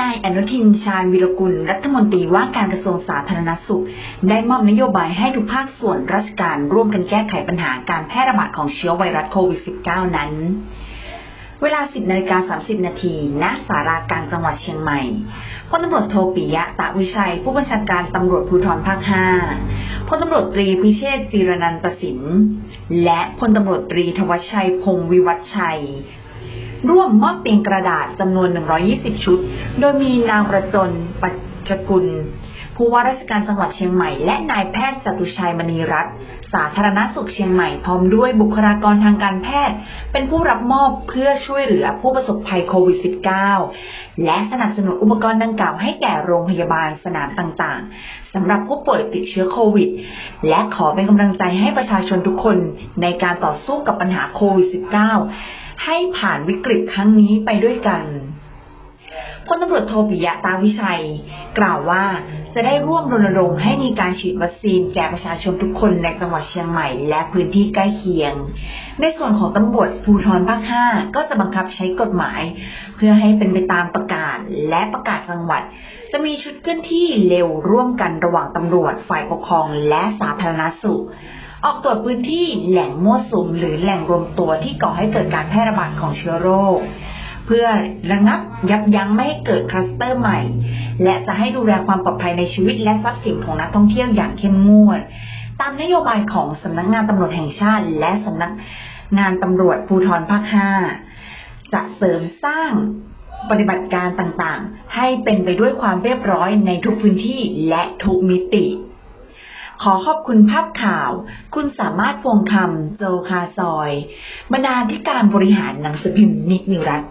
นายอนุทินชาญวิรกุลรัฐมนตรีว่าการกระทรวงสาธารณสุข ได้มอบนโยบายให้ทุกภาคส่วนราชการร่วมกันแก้ไขปัญหาการแพร่ระบาดของเชื้อไวรัสโควิด -19 นั้น เวลา 10นาฬิกา30 นาทีณสารากลางจังหวัดเชียงใหม่พลตำรวจโทปิยะตะวิชัย ผู้บัญชาการตำรวจภูธรภาค 5พลตำรวจตรีพิเชษศิรนันตสิน และพลตำรวจตรีทวัชชัยพงวิวัชชัย ร่วมมอบเตียงกระดาษจำนวน 120 ชุด โดยมีนางประจนปัจจกุล ผู้ว่าราชการจังหวัดเชียงใหม่ และนายแพทย์จตุชัยมณีรัตน์สาธารณสุขเชียงใหม่ พร้อมด้วยบุคลากรทางการแพทย์ เป็นผู้รับมอบเพื่อช่วยเหลือผู้ประสบภัยโควิด -19 และสนับสนุนอุปกรณ์ดังกล่าวให้แก่โรงพยาบาลสนามต่างๆสำหรับผู้ป่วยติดเชื้อโควิด และขอเป็นกำลังใจให้ประชาชนทุกคนในการต่อสู้กับปัญหาโควิด -19 ให้ผ่านวิกฤตครั้งนี้ไปด้วยกันพลตำรวจโทปิยะตาวิชัย กล่าวว่าจะได้ร่วมรณรงค์ให้มีการฉีดวัคซีนแก่ประชาชนทุกคนในจังหวัดเชียงใหม่และพื้นที่ใกล้เคียง ในส่วนของตำรวจภูธรภาค 5 ก็จะบังคับใช้กฎหมาย เพื่อให้เป็นไปตามประกาศและประกาศจังหวัด จะมีชุดเคลื่อนที่เร็วร่วมกันระหว่างตำรวจฝ่ายปกครองและสาธารณสุข ออกตรวจพื้นที่แหล่งมั่วสุมหรือแหล่งรวมตัวที่ก่อให้เกิดการแพร่ระบาดของเชื้อโรค เพื่อระงับยับยั้งไม่ให้เกิดคลัสเตอร์ใหม่ และจะให้ดูแลความปลอดภัยในชีวิตและทรัพย์สินของนักท่องเที่ยวอย่างเข้มงวด ตามนโยบายของสำนักงานตำรวจแห่งชาติ และสำนักงานตำรวจภูธรภาค 5 จะเสริมสร้างปฏิบัติการต่างๆ ให้เป็นไปด้วยความเรียบร้อยในทุกพื้นที่และทุกมิติ อขอบคุณภาพข่าว คุณสามารถพวงคำโจคาซอย บรรณาธิการบริหารหนังสือพิมพ์นิกนิวรัตน์